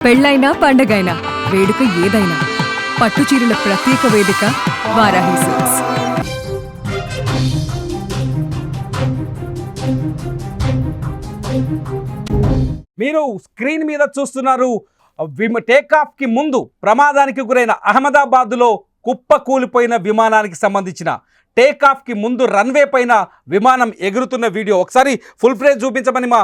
పెళ్ళైనా పండగైనా వేడుక ఏదైనా పట్టు చీరల ప్రత్యేక వేదిక వారాహి సిల్క్స్. మీరు స్క్రీన్ మీద చూస్తున్నారు విమ టేకాఫ్కి ముందు ప్రమాదానికి గురైన అహ్మదాబాద్లో కుప్ప కూలిపోయిన విమానానికి సంబంధించిన టేకాఫ్కి ముందు రన్వే పైన విమానం ఎగురుతున్న వీడియో. ఒకసారి ఫుల్ ఫ్రేజ్ చూపించమని మా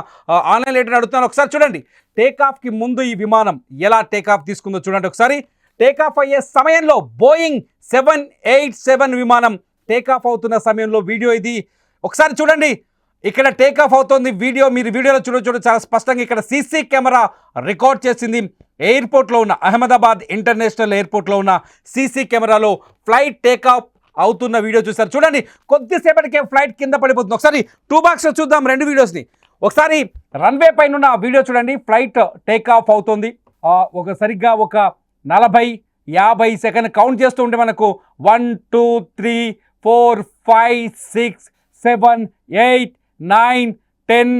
ఆన్లైన్ లీడర్ అడుగుతున్నాను. ఒకసారి చూడండి. టేకాఫ్కి ముందు ఈ విమానం ఎలా టేకాఫ్ తీసుకుందో చూడండి ఒకసారి. టేకాఫ్ అయ్యే సమయంలో బోయింగ్ సెవెన్ ఎయిట్ సెవెన్ విమానం టేకాఫ్ అవుతున్న సమయంలో వీడియో ఇది. ఒకసారి చూడండి. ఇక్కడ టేక్ ఆఫ్ అవుతోంది వీడియో. మీరు వీడియోలో చూడ చూడ చాలా స్పష్టంగా ఇక్కడ సీసీ కెమెరా రికార్డ్ చేసింది. ఎయిర్పోర్ట్లో ఉన్న అహ్మదాబాద్ ఇంటర్నేషనల్ ఎయిర్పోర్ట్లో ఉన్న సీసీ కెమెరాలో ఫ్లైట్ టేక్ ఆఫ్ అవుతున్న వీడియో చూసారు చూడండి కొద్దిసేపటికే ఫ్లైట్ కింద పడిపోతుంది. ఒకసారి టూ బాక్స్లో చూద్దాం రెండు వీడియోస్ని ఒకసారి రన్వే పైన ఉన్న వీడియో చూడండి ఫ్లైట్ టేక్ ఆఫ్ అవుతుంది. ఒక సరిగ్గా ఒక నలభై యాభై సెకండ్ కౌంట్ చేస్తూ ఉంటే మనకు one two three four five six seven eight nine ten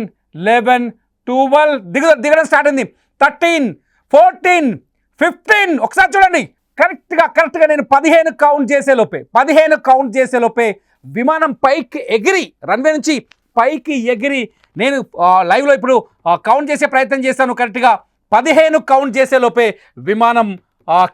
eleven twelve దిగ దిగడం స్టార్ట్ అయింది. థర్టీన్ ఫోర్టీన్ ఫిఫ్టీన్ ఒకసారి చూడండి. కరెక్ట్గా కరెక్ట్గా నేను పదిహేను కౌంట్ చేసే లోపే పదిహేను కౌంట్ చేసే లోపే విమానం పైకి ఎగిరి రన్వే నుంచి పైకి ఎగిరి నేను లైవ్లో ఇప్పుడు కౌంట్ చేసే ప్రయత్నం చేశాను కరెక్ట్గా. పదిహేను కౌంట్ చేసే లోపే విమానం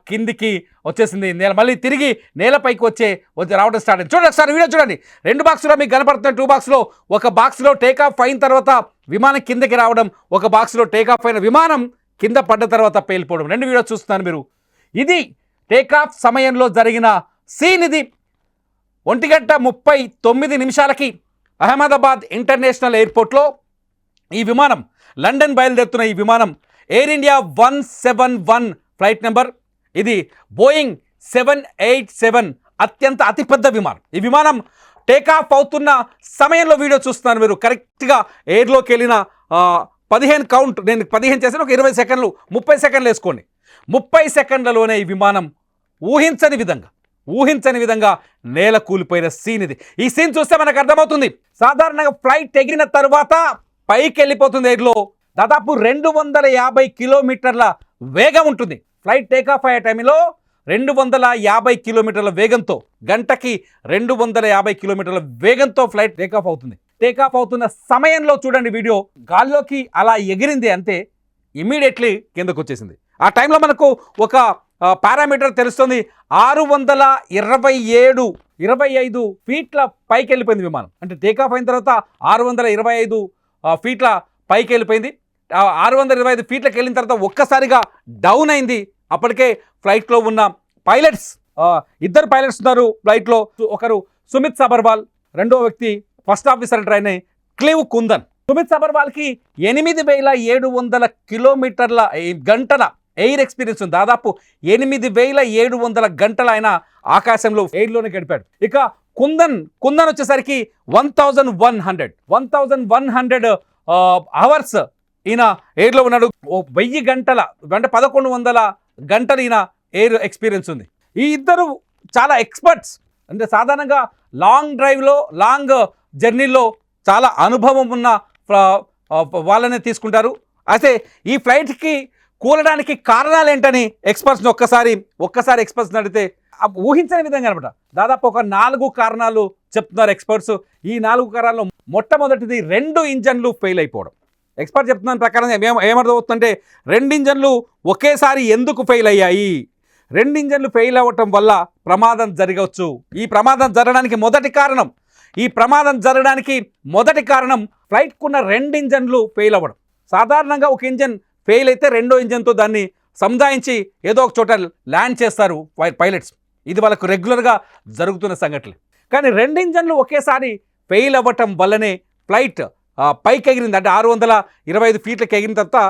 కిందికి వచ్చేసింది. నేల మళ్ళీ తిరిగి నేలపైకి వచ్చే వచ్చి రావడం స్టార్ట్ అయింది. చూడండి ఒకసారి వీడియో చూడండి. రెండు బాక్స్లో మీకు కనపడుతున్న టూ బాక్స్లో ఒక బాక్స్లో టేక్ ఆఫ్ అయిన తర్వాత విమానం కిందకి రావడం ఒక బాక్స్లో టేక్ ఆఫ్ అయిన విమానం కింద పడ్డ తర్వాత పేలిపోవడం. రెండు వీడియో చూస్తున్నారు మీరు. ఇది టేకాఫ్ సమయంలో జరిగిన సీన్ ఇది ఒంటి గంట ముప్పై తొమ్మిది నిమిషాలకి అహ్మదాబాద్ ఇంటర్నేషనల్ ఎయిర్పోర్ట్లో ఈ విమానం లండన్ బయలుదేరుతున్న ఈ విమానం Air India one seven one flight number. ఇది బోయింగ్ సెవెన్ ఎయిట్ సెవెన్ అత్యంత అతిపెద్ద విమానం. ఈ విమానం టేకాఫ్ అవుతున్న సమయంలో వీడియో చూస్తున్నారు మీరు. కరెక్ట్గా ఎయిర్లోకి వెళ్ళిన పదిహేను కౌంట్ నేను పదిహేను చేశాను ఒక ఇరవై సెకండ్లు ముప్పై సెకండ్లు వేసుకోండి. ముప్పై సెకండ్లలోనే ఈ విమానం ఊహించని విధంగా ఊహించని విధంగా నేల కూలిపోయిన సీన్ ఇది ఈ సీన్ చూస్తే మనకు అర్థమవుతుంది. సాధారణంగా ఫ్లైట్ ఎగిరిన తర్వాత పైకి వెళ్ళిపోతుంది ఎయిర్లో. దాదాపు రెండు వందల యాభై కిలోమీటర్ల వేగం ఉంటుంది. ఫ్లైట్ టేక్ ఆఫ్ అయ్యే టైంలో రెండు వందల యాభై కిలోమీటర్ల వేగంతో గంటకి రెండు వందల యాభై కిలోమీటర్ల వేగంతో ఫ్లైట్ టేక్ ఆఫ్ అవుతుంది. టేకాఫ్ అవుతున్న సమయంలో చూడండి వీడియో. గాల్లోకి అలా ఎగిరింది అంతే ఇమ్మీడియట్లీ కిందకు వచ్చేసింది ఆ టైంలో మనకు ఒక పారామీటర్ తెలుస్తుంది. ఆరు వందల ఇరవై ఏడు ఇరవై ఐదు ఫీట్ల పైకి వెళ్ళిపోయింది విమానం. అంటే టేక్ ఆఫ్ అయిన తర్వాత ఆరు వందల ఇరవై ఐదు ఫీట్ల పైకి వెళ్ళిపోయింది ఆరు వందల ఇరవై ఐదు ఫీట్లకు వెళ్ళిన తర్వాత ఒక్కసారిగా డౌన్ అయింది. అప్పటికే ఫ్లైట్లో ఉన్న పైలట్స్ ఇద్దరు పైలట్స్ ఉన్నారు ఫ్లైట్లో ఒకరు సుమిత్ సబర్వాల్ రెండో వ్యక్తి ఫస్ట్ ఆఫీసర్ ట్రైన్ క్లీవ్ కుందన్. సుమిత్ సబర్వాల్కి ఎనిమిది వేల ఏడు వందల కిలోమీటర్ల గంటల ఎయిర్ ఎక్స్పీరియన్స్ ఉంది. దాదాపు ఎనిమిది వేల ఏడు వందల గంటల ఆయన ఆకాశంలో ఎయిర్లోనే గడిపాడు. ఇక కుందన్ కుందన్ వచ్చేసరికి one thousand one hundred. One thousand one hundred hours ఈయన ఎయిర్లో ఉన్నాడు. వెయ్యి గంటల అంటే పదకొండు వందల గంటలు ఈయన ఎయిర్ ఎక్స్పీరియన్స్ ఉంది. ఈ ఇద్దరు చాలా ఎక్స్పర్ట్స్. అంటే సాధారణంగా లాంగ్ డ్రైవ్లో లాంగ్ జర్నీలో చాలా అనుభవం ఉన్న వాళ్ళనే తీసుకుంటారు. అయితే ఈ ఫ్లైట్కి కూలడానికి కారణాలు ఏంటని ఎక్స్పర్ట్స్ని ఒక్కసారి ఒక్కసారి ఎక్స్పర్ట్స్ని అడిగితే ఊహించని విధంగా అనమాట. దాదాపు ఒక నాలుగు కారణాలు చెప్తున్నారు ఎక్స్పర్ట్స్. ఈ నాలుగు కారణాలు మొట్టమొదటిది రెండు ఇంజన్లు ఫెయిల్ అయిపోవడం. ఎక్స్పర్ట్ చెప్తున్న ప్రకారం ఏమర్థమవుతుందంటే రెండు ఇంజన్లు ఒకేసారి ఎందుకు ఫెయిల్ అయ్యాయి? రెండు ఇంజన్లు ఫెయిల్ అవ్వటం వల్ల ప్రమాదం జరగవచ్చు. ఈ ప్రమాదం జరగడానికి మొదటి కారణం ఈ ప్రమాదం జరగడానికి మొదటి కారణం ఫ్లైట్కున్న రెండు ఇంజన్లు ఫెయిల్ అవ్వడం. సాధారణంగా ఒక ఇంజన్ ఫెయిల్ అయితే రెండో ఇంజన్తో దాన్ని సముదాయించి ఏదో ఒక చోట ల్యాండ్ చేస్తారు పైలట్స్. ఇది వాళ్ళకు రెగ్యులర్గా జరుగుతున్న సంఘటనలు. కానీ రెండు ఇంజన్లు ఒకేసారి ఫెయిల్ అవ్వటం వల్లనే ఫ్లైట్ పైకి ఎగిరింది అంటే ఆరు వందల ఇరవై ఐదు ఫీట్లకు ఎగిరిన తర్వాత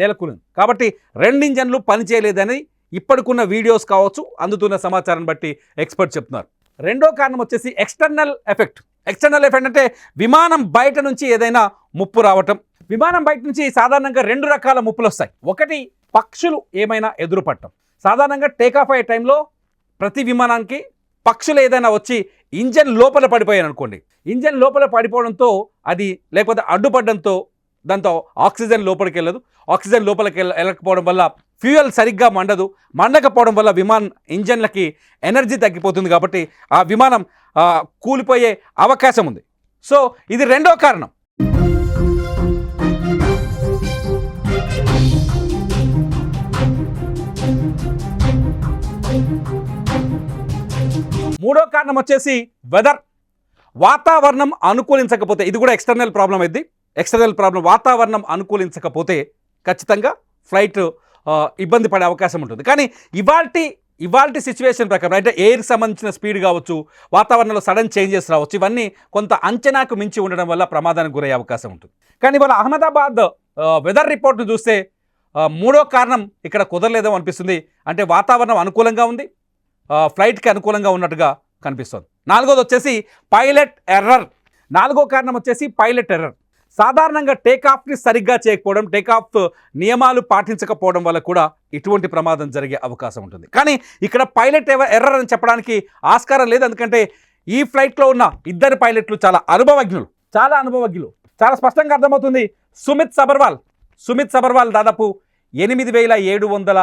నేలకూలింది. కాబట్టి రెండు ఇంజన్లు పనిచేయలేదని ఇప్పటికున్న వీడియోస్ కావచ్చు అందుతున్న సమాచారం బట్టి ఎక్స్పర్ట్ చెప్తున్నారు. రెండో కారణం వచ్చేసి ఎక్స్టర్నల్ ఎఫెక్ట్. ఎక్స్టర్నల్ ఎఫెక్ట్ అంటే విమానం బయట నుంచి ఏదైనా ముప్పు రావటం. విమానం బయట నుంచి సాధారణంగా రెండు రకాల ముప్పులు వస్తాయి ఒకటి పక్షులు ఏమైనా ఎదురుపడటం. సాధారణంగా టేకాఫ్ అయ్యే టైంలో ప్రతి విమానానికి పక్షులు ఏదైనా వచ్చి ఇంజన్ లోపల పడిపోయాను అనుకోండి ఇంజన్ లోపల పడిపోవడంతో అది లేకపోతే అడ్డుపడడంతో దాంతో ఆక్సిజన్ లోపలికి వెళ్ళదు. ఆక్సిజన్ లోపలికి వెళ్ళ వెళ్ళకపోవడం వల్ల ఫ్యూయల్ సరిగ్గా మండదు. మండకపోవడం వల్ల విమానం ఇంజన్లకి ఎనర్జీ తగ్గిపోతుంది కాబట్టి ఆ విమానం కూలిపోయే అవకాశం ఉంది. సో ఇది రెండో కారణం. మూడో కారణం వచ్చేసి వెదర్ వాతావరణం అనుకూలించకపోతే ఇది కూడా ఎక్స్టర్నల్ ప్రాబ్లం అయింది ఎక్స్టర్నల్ ప్రాబ్లం వాతావరణం అనుకూలించకపోతే ఖచ్చితంగా ఫ్లైట్ ఇబ్బంది పడే అవకాశం ఉంటుంది. కానీ ఇవాల్టి ఇవాల్టి సిచ్యువేషన్ ప్రకారం అంటే ఎయిర్ సంబంధించిన స్పీడ్ కావచ్చు వాతావరణంలో సడన్ చేంజెస్ రావచ్చు ఇవన్నీ కొంత అంచనాకు మించి ఉండడం వల్ల ప్రమాదానికి గురయ్యే అవకాశం ఉంటుంది. కానీ ఇవాళ అహ్మదాబాద్ వెదర్ రిపోర్ట్ను చూస్తే మూడో కారణం ఇక్కడ కుదరలేదో అనిపిస్తుంది. అంటే వాతావరణం అనుకూలంగా ఉంది. ఫ్లైట్కి అనుకూలంగా ఉన్నట్టుగా కనిపిస్తుంది. నాలుగోది వచ్చేసి పైలట్ ఎర్రర్. నాలుగో కారణం వచ్చేసి పైలట్ ఎర్రర్. సాధారణంగా టేకాఫ్ని సరిగ్గా చేయకపోవడం టేకాఫ్ నియమాలు పాటించకపోవడం వల్ల కూడా ఇటువంటి ప్రమాదం జరిగే అవకాశం ఉంటుంది. కానీ ఇక్కడ పైలట్ ఎర్రర్ అని చెప్పడానికి ఆస్కారం లేదు. ఎందుకంటే ఈ ఫ్లైట్లో ఉన్న ఇద్దరు పైలట్లు చాలా అనుభవజ్ఞులు. చాలా అనుభవజ్ఞులు. చాలా స్పష్టంగా అర్థమవుతుంది. సుమిత్ సబర్వాల్. సుమిత్ సబర్వాల్ దాదాపు ఎనిమిది వేల ఏడు వందల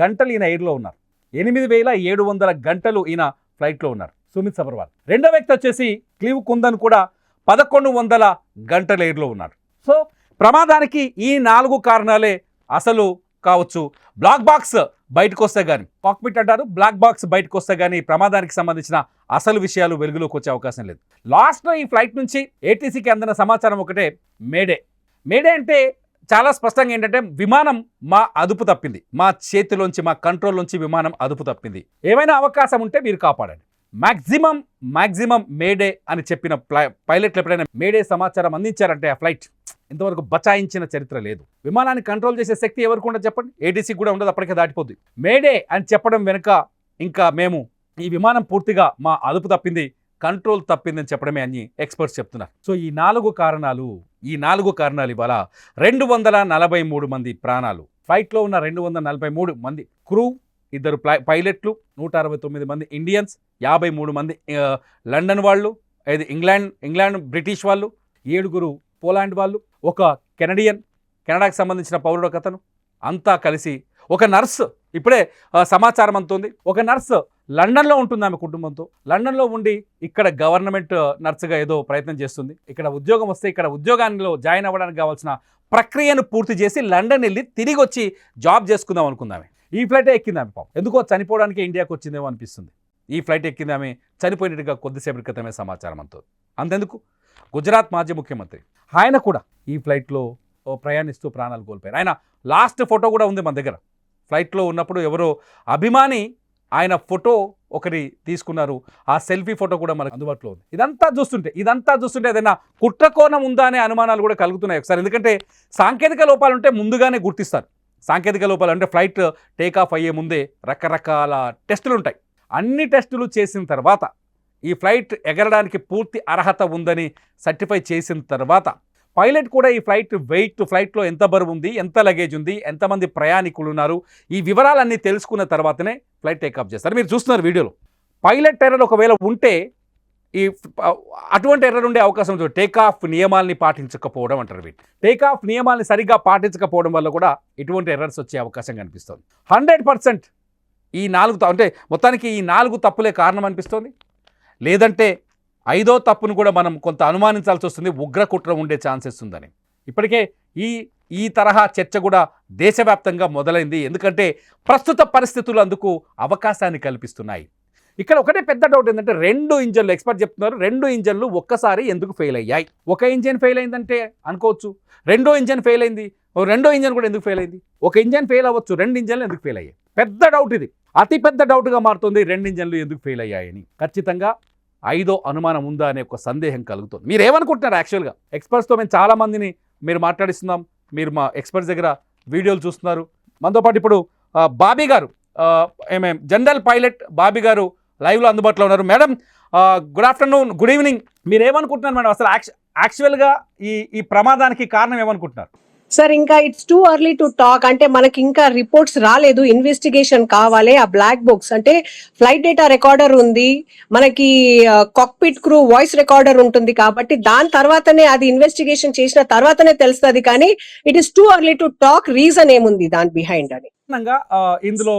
గంటలు ఈయన ఎయిర్లో ఉన్నారు. ఎనిమిది వేల ఏడు వందల గంటలు ఈయన ఫ్లైట్లో ఉన్నారు. సుమిత్ సబర్వాల్. రెండో వ్యక్తి వచ్చేసి క్లీవ్ కుందన్ కూడా పదకొండు వందల గంటల ఎయిర్లో ఉన్నారు. సో ప్రమాదానికి ఈ నాలుగు కారణాలే అసలు కావచ్చు. బ్లాక్ బాక్స్ బయటకు వస్తే కానీ కాక్పిట్ అంటారు బ్లాక్ బాక్స్ బయటకు వస్తే కానీ ప్రమాదానికి సంబంధించిన అసలు విషయాలు వెలుగులోకి వచ్చే అవకాశం లేదు. లాస్ట్లో ఈ ఫ్లైట్ నుంచి ఏటీసీకి అందిన సమాచారం ఒకటే మేడే. మేడే అంటే చాలా స్పష్టంగా ఏంటంటే విమానం మా అదుపు తప్పింది. మా చేతిలోంచి మా కంట్రోల్లోంచి విమానం అదుపు తప్పింది. ఏమైనా అవకాశం ఉంటే మీరు కాపాడండి. మ్యాక్సిమం మ్యాక్సిమం మేడే అని చెప్పిన ప్లై- పైలట్లు ఎప్పుడైనా మేడే సమాచారం అందించారంటే ఆ ఫ్లైట్ ఇంతవరకు బచాయించిన చరిత్ర లేదు. విమానాన్ని కంట్రోల్ చేసే శక్తి ఎవరికి ఉండదు చెప్పండి? ఏటీసీ కూడా ఉండదు అప్పటికే దాటిపోద్ది. మేడే అని చెప్పడం వెనుక ఇంకా మేము ఈ విమానం పూర్తిగా మా అదుపు తప్పింది కంట్రోల్ తప్పిందని చెప్పడమే అని ఎక్స్పర్ట్స్ చెప్తున్నారు. సో ఈ నాలుగు కారణాలు ఈ నాలుగు కారణాలు ఇవాళ రెండు వందల నలభై మూడు మంది ప్రాణాలు. ఫ్లైట్లో ఉన్న రెండు వందల నలభై మూడు మంది క్రూ ఇద్దరు ప్లై- పైలట్లు నూట అరవై తొమ్మిది మంది ఇండియన్స్ యాభై మూడు మంది లండన్ వాళ్ళు ఐదు ఇంగ్లాండ్ ఇంగ్లాండ్ బ్రిటిష్ వాళ్ళు ఏడుగురు పోలాండ్ వాళ్ళు ఒక కెనడియన్ కెనడాకి సంబంధించిన పౌరుడు ఒక అతను అంతా కలిసి ఒక నర్సు ఇప్పుడే సమాచారం అంతుంది ఒక నర్సు లండన్లో ఉంటుంది ఆమె కుటుంబంతో. లండన్లో ఉండి ఇక్కడ గవర్నమెంట్ నర్సుగా ఏదో ప్రయత్నం చేస్తుంది. ఇక్కడ ఉద్యోగం వస్తే ఇక్కడ ఉద్యోగాల్లో జాయిన్ అవ్వడానికి కావాల్సిన ప్రక్రియను పూర్తి చేసి లండన్ వెళ్ళి తిరిగి వచ్చి జాబ్ చేసుకుందాం అనుకుందామే. ఈ ఫ్లైటే ఎక్కింది ఆమె పాపం. ఎందుకో చనిపోవడానికి ఇండియాకి వచ్చిందేమో అనిపిస్తుంది. ఈ ఫ్లైట్ ఎక్కింది ఆమె చనిపోయినట్టుగా కొద్దిసేపటి క్రితమే సమాచారం అంతుంది అంతెందుకు? గుజరాత్ మాజీ ముఖ్యమంత్రి. ఆయన కూడా ఈ ఫ్లైట్లో ప్రయాణిస్తూ ప్రాణాలు కోల్పోయారు. ఆయన లాస్ట్ ఫోటో కూడా ఉంది మన దగ్గర. ఫ్లైట్లో ఉన్నప్పుడు ఎవరో అభిమాని ఆయన ఫోటో ఒకటి తీసుకున్నారు. ఆ సెల్ఫీ ఫోటో కూడా మనకు అందుబాటులో ఉంది. ఇదంతా చూస్తుంటే ఇదంతా చూస్తుంటే ఏదైనా కుట్రకోణం ఉందా అనే అనుమానాలు కూడా కలుగుతున్నాయి ఒకసారి. ఎందుకంటే సాంకేతిక లోపాలు ఉంటే ముందుగానే గుర్తిస్తారు. సాంకేతిక లోపాలు అంటే ఫ్లైట్ టేక్ ఆఫ్ అయ్యే ముందే రకరకాల టెస్టులు ఉంటాయి. అన్ని టెస్టులు చేసిన తర్వాత ఈ ఫ్లైట్ ఎగరడానికి పూర్తి అర్హత ఉందని సర్టిఫై చేసిన తర్వాత పైలట్ కూడా ఈ ఫ్లైట్ వెయిట్ ఫ్లైట్లో ఎంత బరువు ఉంది ఎంత లగేజ్ ఉంది ఎంతమంది ప్రయాణికులు ఉన్నారు ఈ వివరాలన్నీ తెలుసుకున్న తర్వాతనే ఫ్లైట్ టేకాఫ్ చేస్తారు. మీరు చూస్తున్నారు వీడియోలో. పైలట్ ఎర్రర్ ఒకవేళ ఉంటే ఈ అటువంటి ఎర్రర్ ఉండే అవకాశం ఉంటుంది టేకాఫ్ నియమాల్ని పాటించకపోవడం అంటారు వీటి టేకాఫ్ నియమాల్ని సరిగ్గా పాటించకపోవడం వల్ల కూడా ఇటువంటి ఎర్రర్స్ వచ్చే అవకాశం కనిపిస్తుంది. హండ్రెడ్ పర్సెంట్ ఈ నాలుగు అంటే మొత్తానికి ఈ నాలుగు తప్పులే కారణం అనిపిస్తుంది. లేదంటే ఐదో తప్పును కూడా మనం కొంత అనుమానించాల్సి వస్తుంది. ఉగ్ర కుట్ర ఉండే ఛాన్సెస్ ఉందని. ఇప్పటికే ఈ ఈ తరహా చర్చ కూడా దేశవ్యాప్తంగా మొదలైంది. ఎందుకంటే ప్రస్తుత పరిస్థితులు అందుకు అవకాశాన్ని కల్పిస్తున్నాయి. ఇక్కడ ఒకటే పెద్ద డౌట్ ఏంటంటే రెండు ఇంజన్లు ఎక్స్పర్ట్ చెప్తున్నారు. రెండు ఇంజన్లు ఒక్కసారి ఎందుకు ఫెయిల్ అయ్యాయి? ఒక ఇంజన్ ఫెయిల్ అయిందంటే అనుకోవచ్చు. రెండో ఇంజన్ ఫెయిల్ అయింది. ఓ రెండో ఇంజన్ కూడా ఎందుకు ఫెయిల్ అయింది? ఒక ఇంజన్ ఫెయిల్ అవ్వచ్చు. రెండు ఇంజన్లు ఎందుకు ఫెయిల్ అయ్యాయి? పెద్ద డౌట్ ఇది. అతి పెద్ద డౌట్గా మారుతుంది. రెండు ఇంజన్లు ఎందుకు ఫెయిల్ అయ్యాయని. ఖచ్చితంగా ఐదో అనుమానం ఉందా అనే ఒక సందేహం కలుగుతుంది. మీరు ఏమనుకుంటున్నారు యాక్చువల్గా? ఎక్స్పర్ట్స్తో మేము చాలా మందిని మీరు మాట్లాడిస్తున్నాం. మీరు మా ఎక్స్పర్ట్స్ దగ్గర వీడియోలు చూస్తున్నారు. మనతో పాటు ఇప్పుడు బాబీ గారు ఏమేం జనరల్ పైలట్ బాబీ గారు లైవ్లో అందుబాటులో ఉన్నారు. Madam good afternoon good evening. మీరు ఏమనుకుంటున్నారు మేడం? అసలు యాక్చు యాక్చువల్గా ఈ ఈ ప్రమాదానికి కారణం ఏమనుకుంటున్నారు? సార్ ఇంకా it's too early to talk అంటే మనకి ఇంకా రిపోర్ట్స్ రాలేదు. ఇన్వెస్టిగేషన్ కావాలి. ఆ బ్లాక్ బుక్స్ అంటే ఫ్లైట్ డేటా రికార్డర్ ఉంది. మనకి కాక్పిట్ క్రూ వాయిస్ రికార్డర్ ఉంటుంది కాబట్టి దాని తర్వాతనే అది ఇన్వెస్టిగేషన్ చేసిన తర్వాతనే తెలుస్తుంది. కానీ it is too early to talk reason ఏముంది దాని బిహైండ్ అని. ఇందులో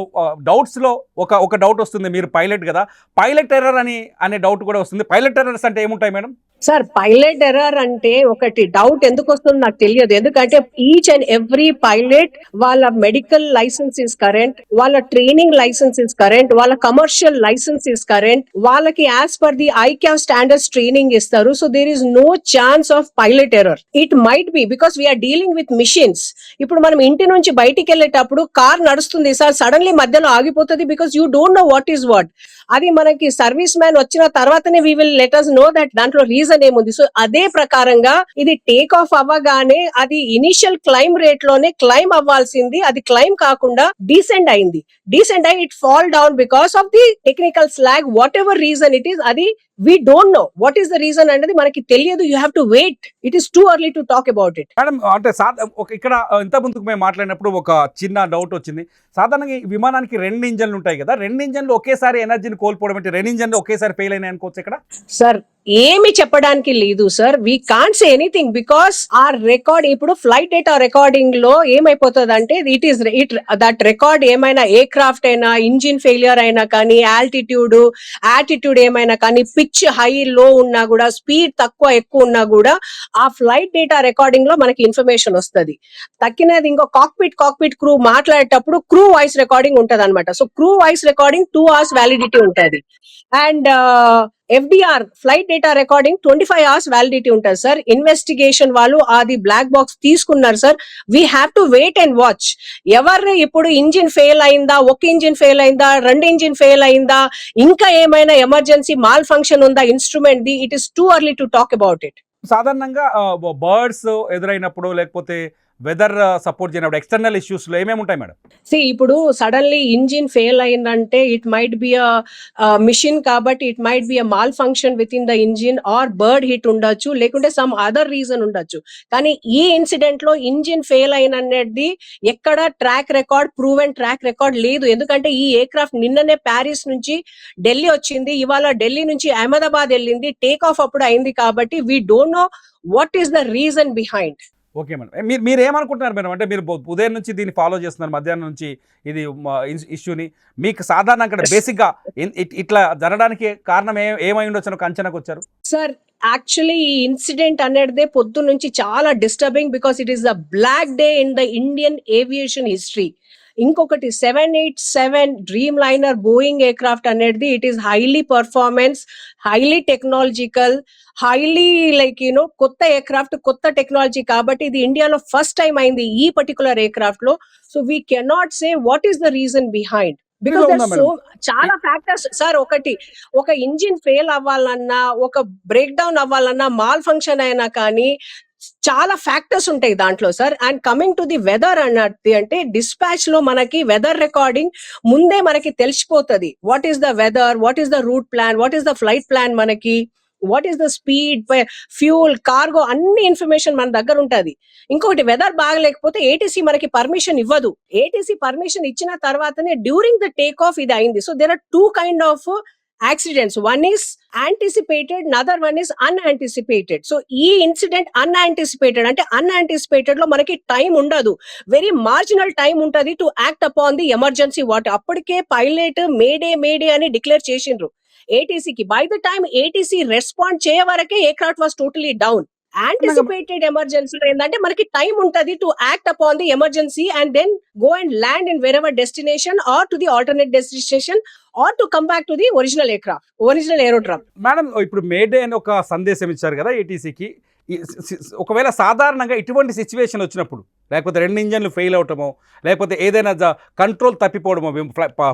డౌట్స్లో ఒక ఒక డౌట్ వస్తుంది. మీరు పైలట్ కదా. పైలట్ ఎర్రర్ అని అనే డౌట్ కూడా వస్తుంది. పైలట్ ఎర్రర్స్ అంటే ఏముంటాయి మేడం సార్ పైలట్ ఎర్రర్ అంటే ఒకటి. డౌట్ ఎందుకు వస్తుందో నాకు తెలియదు. ఎందుకంటే ఈచ్ అండ్ ఎవ్రీ పైలట్ వాళ్ళ మెడికల్ లైసెన్స్ ఇస్ కరెంట్ వాళ్ళ ట్రైనింగ్ లైసెన్స్ ఇస్ కరెంట్ వాళ్ళ కమర్షియల్ లైసెన్స్ ఇస్ కరెంట్ వాళ్ళకి as per the ICAO standards training ఇస్తారు. So there is no chance of pilot error it might be because we're dealing with machines ఇప్పుడు మనం ఇంటి నుంచి బయటికి వెళ్ళేటప్పుడు కార్ నడుస్తుంది సార్ సడన్లీ మధ్యలో ఆగిపోతుంది because you don't know what is what అది మనకి సర్వీస్ మ్యాన్ వచ్చిన తర్వాతనే we will letters know that దాంట్లో రీజన్ ఏముంది? సో అదే ప్రకారంగా ఇది టేక్ ఆఫ్ అవ్వగానే అది ఇనిషియల్ క్లైమ్ రేట్లోనే క్లైమ్ అవ్వాల్సింది. అది క్లైమ్ కాకుండా డీసెంట్ అయింది. డీసెంట్ అయి it fall down because of the technical snag whatever reason it is అది we don't know what is the reason అనేది మనకి తెలియదు. You have to wait it is too early to talk about it madam అంటే ఇక్కడ ఇంత ముందుకు మేము మాట్లాడినప్పుడు ఒక చిన్న డౌట్ వచ్చింది. సాధారణంగా విమానానికి రెండు ఇంజన్లు ఉంటాయి కదా. రెండు ఇంజన్లు ఒకేసారి ఎనర్జీని కోల్పోవడం అంటే రెండు ఇంజన్లు ఒకేసారి ఫెయిల్ అయినాయి అనుకోవచ్చు ఇక్కడ? సార్ ఏమి చెప్పడానికి లేదు sir we can't say anything because ఆ రికార్డ్ ఇప్పుడు ఫ్లైట్ డేటా రికార్డింగ్లో ఏమైపోతుంది అంటే it is it that record ఏమైనా ఏ క్రాఫ్ట్ అయినా ఇంజిన్ ఫెయిలియర్ అయినా కానీ ఆల్టిట్యూడ్ యాటిట్యూడ్ ఏమైనా కానీ పిచ్ హై లో ఉన్నా కూడా స్పీడ్ తక్కువ ఎక్కువ ఉన్నా కూడా ఆ ఫ్లైట్ డేటా రికార్డింగ్లో మనకి ఇన్ఫర్మేషన్ వస్తుంది. తక్కినది ఇంకో కాక్పిట్ కాక్పిట్ క్రూ మాట్లాడేటప్పుడు క్రూ వాయిస్ రికార్డింగ్ ఉంటది అనమాట so crew voice recording two hours validity ఉంటుంది and FDR flight data recording twenty five hours validity ఉంటుంది సార్ ఇన్వెస్టిగేషన్ వాళ్ళు అది బ్లాక్ బాక్స్ తీసుకున్నారు sir we have to wait and watch ఎవరు ఇప్పుడు ఇంజిన్ ఫెయిల్ అయిందా ఒక ఇంజిన్ ఫెయిల్ అయిందా రెండు ఇంజిన్ ఫెయిల్ అయిందా ఇంకా ఏమైనా ఎమర్జెన్సీ మాల్ ఫంక్షన్ ఉందా instrument the it is too early to talk about it సాధారణంగా బర్డ్స్ ఎదురైనప్పుడు లేకపోతే వెదర్ సపోర్ట్ uh, చేయనప్పుడు ఎక్స్టర్నల్ ఇష్యూస్లో ఏమేమి ఉంటాయి మేడం? సి ఇప్పుడు సడన్లీ ఇంజిన్ ఫెయిల్ అయిందంటే it might be a machine కాబట్టి it might be a malfunction with in the engine or bird hit ఉండొచ్చు లేకుంటే సమ్ అదర్ రీజన్ ఉండొచ్చు. కానీ ఈ ఇన్సిడెంట్లో ఇంజిన్ ఫెయిల్ అయిన అనేది ఎక్కడ track record prove and track record లేదు. ఎందుకంటే ఈ ఎయిర్క్రాఫ్ట్ నిన్ననే ప్యారిస్ నుంచి ఢిల్లీ వచ్చింది ఇవాళ ఢిల్లీ నుంచి అహ్మదాబాద్ వెళ్ళింది టేక్ ఆఫ్ అప్పుడు అయింది కాబట్టి we don't know what is the reason behind okay madam. మీరు మీరు ఏమనుకుంటున్నారు మేడం? అంటే మీరు ఉదయం నుంచి దీన్ని ఫాలో చేస్తున్నారు మధ్యాహ్నం నుంచి ఇది ఇష్యూని మీకు సాధారణ అక్కడ బేసిక్గా ఇట్లా జరగడానికి కారణం ఏ ఏమై ఉండొచ్చు ఒక అంచనాకు వచ్చారు? సార్ యాక్చువల్లీ ఈ ఇన్సిడెంట్ అనేది పొద్దు నుంచి చాలా disturbing because it is the black day in the Indian aviation history ఇంకొకటి seven eight seven dreamliner Boeing aircraft అనేది it is highly performance highly technological highly like you know కొత్త aircraft కొత్త technology కాబట్టి ఇది ఇండియాలో ఫస్ట్ టైం అయింది ఈ particular ఎయిర్క్రాఫ్ట్లో so we cannot say what is the reason behind. Because ఉందా so చాలా ఫ్యాక్టర్స్ సార్ ఒకటి ఒక ఇంజిన్ ఫెయిల్ అవ్వాలన్నా ఒక బ్రేక్ డౌన్ అవ్వాలన్నా మాల్ ఫంక్షన్ అయినా కానీ చాలా ఫ్యాక్టర్స్ ఉంటాయి దాంట్లో sir and coming to the weather అన్నది అంటే డిస్పాచ్లో మనకి వెదర్ రికార్డింగ్ ముందే మనకి తెలిసిపోతుంది. What is the weather what is the route plan what is the flight plan మనకి? What is the speed fuel cargo అన్ని ఇన్ఫర్మేషన్ మన దగ్గర ఉంటది. ఇంకొకటి వెదర్ బాగలేకపోతే ఏటీసీ మనకి పర్మిషన్ ఇవ్వదు. ఏటీసీ పర్మిషన్ ఇచ్చిన తర్వాతనే డ్యూరింగ్ ద టేక్ ఆఫ్ ఇది అయింది. So there are two kind of accidents one is anticipated another one is unanticipated so ఈ ఇన్సిడెంట్ అన్యాంటిసిపేటెడ్ అంటే అన్యాంటిసిపేటెడ్లో మనకి టైం ఉండదు. వెరీ మార్జినల్ టైం ఉంటది to act upon the emergency what. అప్పటికే pilot mayday mayday అని డిక్లేర్ చేసిండ్రు. ఏటీసీకి by the time ATC respond చేయ వరకే aircraft was totally down anticipated ఎమర్జెన్సీలో ఏంటంటే మనకి టైం ఉంటది to act upon the emergency and then go and land in wherever destination or to the alternate destination or to come back to the original aircraft original aerodrome madam ఇప్పుడు mayday అని ఒక సందేశం ఇచ్చారు కదా ఏటీసీకి ఒకవేళ సాధారణంగా ఇటువంటి సిచ్యువేషన్ వచ్చినప్పుడు లేకపోతే రెండు ఇంజన్లు ఫెయిల్ అవటమో లేకపోతే ఏదైనా కంట్రోల్ తప్పిపోవడమో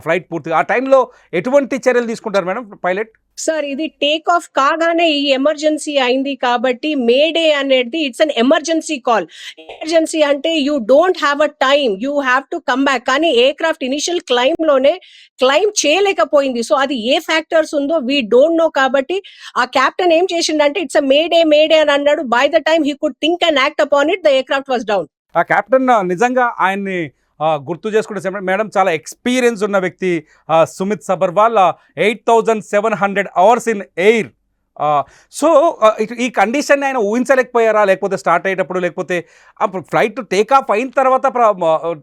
ఫ్లైట్ పూర్తిగా ఆ టైంలో ఎటువంటి చర్యలు తీసుకుంటారు మేడం పైలట్ సార్ ఇది టేక్ ఆఫ్ కాగానే ఈ ఎమర్జెన్సీ అయింది కాబట్టి మేడే అనేది it's an emergency call emergency అంటే you don't have a time you have to come back కానీ ఎయిర్క్రాఫ్ట్ ఇనిషియల్ క్లైమ్లోనే క్లైమ్ చేయలేకపోయింది. సో అది ఏ ఫ్యాక్టర్స్ ఉందో వీ డోంట్ నో కాబట్టి ఆ కెప్టెన్ ఏం చేసిండంటే ఇట్స్ అ మేడే మేడే అని అన్నాడు. By the time he could think and act upon it the aircraft was down ఆ కెప్టెన్ నిజంగా ఆయన్ని గుర్తు చేసుకుంటే మేడం చాలా ఎక్స్పీరియన్స్ ఉన్న వ్యక్తి Sumeet Sabharwal eight thousand seven hundred hours in air. So ఈ కండిషన్ ఆయన ఊహించలేకపోయారా? లేకపోతే స్టార్ట్ అయ్యేటప్పుడు లేకపోతే ఫ్లైట్ టేక్ ఆఫ్ అయిన తర్వాత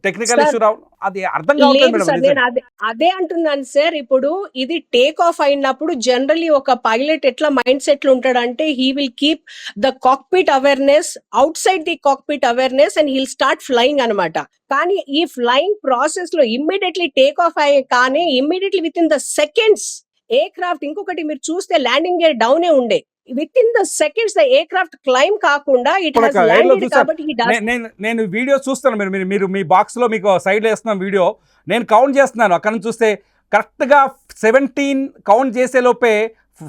టెక్నికల్ ఇష్యూ రావు అది అర్థం కావట్లేదు అదే అదే అంటున్నాను సార్. ఇప్పుడు ఇది టేక్ ఆఫ్ అయినప్పుడు జనరలీ ఒక పైలట్ ఎట్లా మైండ్ సెట్ ఉంటాడంటే he will keep the cockpit awareness outside the cockpit awareness and he'll start flying అన్నమాట. కానీ ఈ ఫ్లయింగ్ ప్రాసెస్లో ఇమ్మీడియట్లీ టేక్ ఆఫ్ అయ్యే కానీ immediately within the seconds aircraft ఇంకొకటి మీరు చూస్తే ల్యాండింగ్ గేర్ డౌనే ఉండే. Within the seconds the aircraft climb కాకుండా ఇట్లో. కాబట్టి నేను వీడియో చూస్తాను మీరు మీరు మీ బాక్స్లో మీకు సైడ్లో వేస్తున్నాం వీడియో. నేను కౌంట్ చేస్తున్నాను. అక్కడ నుంచి చూస్తే కరెక్ట్గా సెవెంటీన్ కౌంట్ చేసే లోపే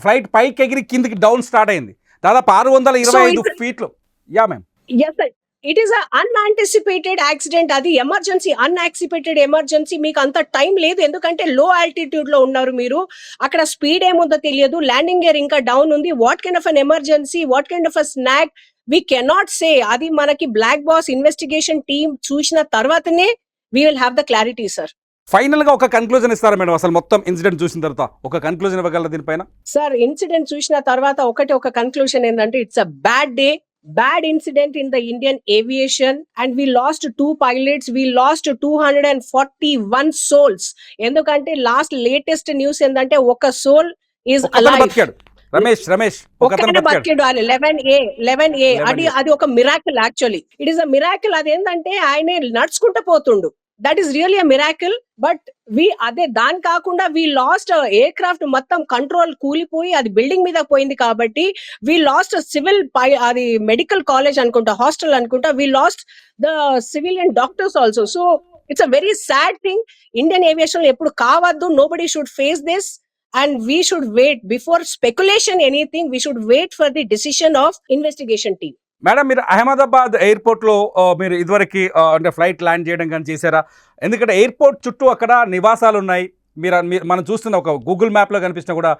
ఫ్లైట్ పైకి ఎగిరి కిందికి డౌన్ స్టార్ట్ అయింది. దాదాపు ఆరు వందల ఇరవై ఐదు ఫీట్లు yeah ma'am yes sir it is unanticipated accident అది ఎమర్జెన్సీ అన్ఆక్సిపేటెడ్ ఎమర్జెన్సీ మీకు అంత టైం లేదు. ఎందుకంటే లో ఆల్టిట్యూడ్లో ఉన్నారు మీరు. అక్కడ స్పీడ్ ఏముందో తెలియదు. ల్యాండింగ్ గేర్ ఇంకా డౌన్ ఉంది. What kind of an emergency what kind of a snag we cannot say అది మనకి బ్లాక్ బాస్ ఇన్వెస్టిగేషన్ టీమ్ చూసిన తర్వాతనే we will have the clarity sir ఫైనల్గా ఒక కన్క్లూజన్ ఇస్తారా మేడం? అసలు మొత్తం ఇన్సిడెంట్ చూసిన తర్వాత ఒక కన్క్లూజన్ ఇవ్వగలరా దీనిపైన? సార్ ఇన్సిడెంట్ చూసిన తర్వాత ఒకటి ఒక కన్క్లూషన్ ఏంటంటే it's a bad day bad incident in the Indian aviation and we lost two pilots we lost two hundred and forty one souls ఎందుకంటే లాస్ట్ లేటెస్ట్ న్యూస్ ఏంటంటే ఒక సోల్ ఈజ్ ఒకతను alive Ramesh Ramesh ఒకతను ఒక్కనే బతికాడు. బతికిడు. Eleven A eleven A 11A. అది అది ఒక miracle actually it is a miracle అదేంటంటే ఆయన నడుచుకుంటూ పోతుండు. That is really a miracle but we అదే దాని కాకుండా వి లాస్ట్ ఎయిర్ క్రాఫ్ట్ మొత్తం కంట్రోల్ కూలిపోయి అది బిల్డింగ్ మీద పోయింది కాబట్టి వి లాస్ట్ సివిల్ అది మెడికల్ కాలేజ్ అనుకుంటా హాస్టల్ అనుకుంటా we lost the civilian doctors also so it's a very sad thing Indian aviation ఎప్పుడు కావద్దు nobody should face this and we should wait before speculation anything we should wait for the decision of investigation team madam మీరు అహ్మదాబాద్ ఎయిర్పోర్ట్లో మీరు ఇదివరకు అంటే flight land చేయడం కానీ చేశారా? ఎందుకంటే ఎయిర్పోర్ట్ చుట్టూ అక్కడ నివాసాలు ఉన్నాయి మీరు మీరు మనం చూస్తున్న ఒక గూగుల్ మ్యాప్లో కనిపిస్తున్న కూడా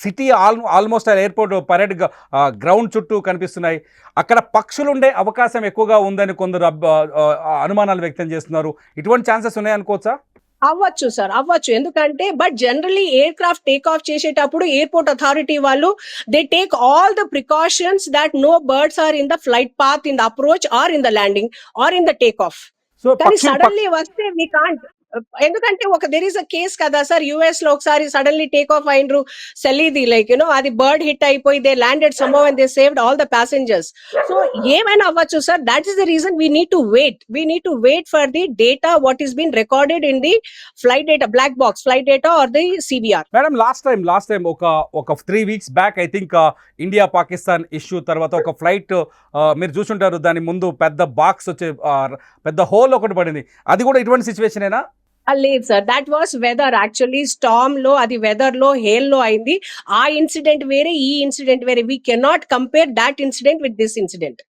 సిటీ ఆల్ ఆల్మోస్ట్ ఆ ఎయిర్పోర్ట్ పరేడ్ గ్రౌండ్ చుట్టూ కనిపిస్తున్నాయి. అక్కడ పక్షులు ఉండే అవకాశం ఎక్కువగా ఉందని కొందరు అనుమానాలు వ్యక్తం చేస్తున్నారు. ఇటువంటి ఛాన్సెస్ ఉన్నాయనుకోవచ్చా? అవ్వచ్చు సార్ అవ్వచ్చు. ఎందుకంటే but generally aircraft take off చేసేటప్పుడు ఎయిర్పోర్ట్ అథారిటీ వాళ్ళు they take all the precautions that no birds are in the flight path in the approach or in the landing or in the take off కానీ suddenly వస్తే we can't ఎందుకంటే ఒక there is a case కదా sir యుఎస్లో ఒకసారి suddenly take off అయినరు సెలీది like you know అది బర్డ్ హిట్ అయిపోయి they landed some and they saved all the passengers so ఏమైనా అవ్వచ్చు sir? That is the reason we need to wait we need to wait for the data what is been recorded in the flight data black box flight data or the CBR madam last time last time ఒక ఒక three weeks back I think India Pakistan issue తర్వాత ఒక flight uh, మీరు చూసుంటారు దాని ముందు పెద్ద box వచ్చే uh, పెద్ద హోల్ ఒకటి పడింది. అది కూడా ఇటువంటి సిచ్యువేషనేనా లేదు sir. That was weather actually స్టామ్లో అది వెదర్లో హేల్లో అయింది. ఆ ఇన్సిడెంట్ వేరే ఈ ఇన్సిడెంట్ వేరే. We cannot compare that incident with this incident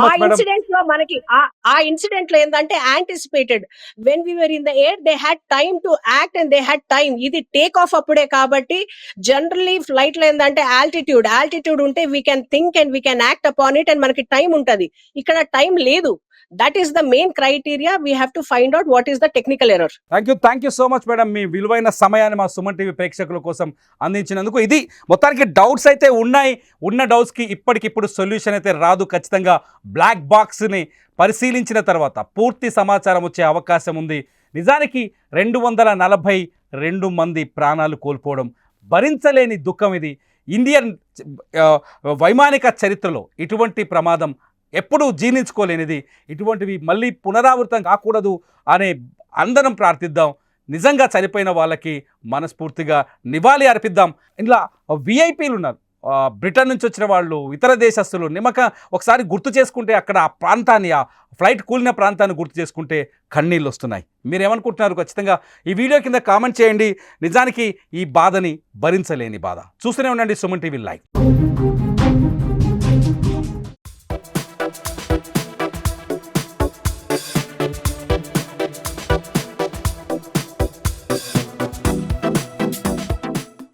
ఆ ఇన్సిడెంట్లో మనకి ఆ- ఆ ఇన్సిడెంట్లో ఏంటంటే anticipated when we were in the air they had time to act and they had time ఇది టేక్ ఆఫ్ అప్పుడే కాబట్టి జనరల్లీ ఫ్లైట్లో ఏంటంటే ఆల్టిట్యూడ్ ఆల్టిట్యూడ్ ఉంటే we can think and we can act upon it and మనకి time ఉంటది. ఇక్కడ time లేదు. That is the main criteria we have to find out what is the technical error thank you thank you so much madam మీ విలువైన సమయాన్ని మా Suman TV ప్రేక్షకుల కోసం అందించినందుకు ఇది మొత్తానికి డౌట్స్ అయితే ఉన్నాయి. ఉన్న డౌట్స్కి ఇప్పటికిప్పుడు సొల్యూషన్ అయితే రాదు. ఖచ్చితంగా బ్లాక్ బాక్స్ని పరిశీలించిన తర్వాత పూర్తి సమాచారం వచ్చే అవకాశం ఉంది. నిజానికి రెండు వందల నలభై రెండు మంది ప్రాణాలు కోల్పోవడం భరించలేని దుఃఖం ఇది. ఇండియన్ వైమానిక చరిత్రలో ఇటువంటి ప్రమాదం ఎప్పుడూ జీర్ణించుకోలేనిది. ఇటువంటివి మళ్ళీ పునరావృతం కాకూడదు అనే అందరం ప్రార్థిద్దాం. నిజంగా చనిపోయిన వాళ్ళకి మనస్ఫూర్తిగా నివాళి అర్పిద్దాం. ఇందులో విఐపీలు ఉన్నారు. బ్రిటన్ నుంచి వచ్చిన వాళ్ళు ఇతర దేశస్తులు నిమ్మక ఒకసారి గుర్తు చేసుకుంటే అక్కడ ఆ ప్రాంతాన్ని ఆ ఫ్లైట్ కూలిన ప్రాంతాన్ని గుర్తు చేసుకుంటే కన్నీళ్ళు వస్తున్నాయి. మీరేమనుకుంటున్నారు? ఖచ్చితంగా ఈ వీడియో కింద కామెంట్ చేయండి. నిజానికి ఈ బాధని భరించలేని బాధ. చూస్తూనే ఉండండి సుమన్ టీవీ లైవ్.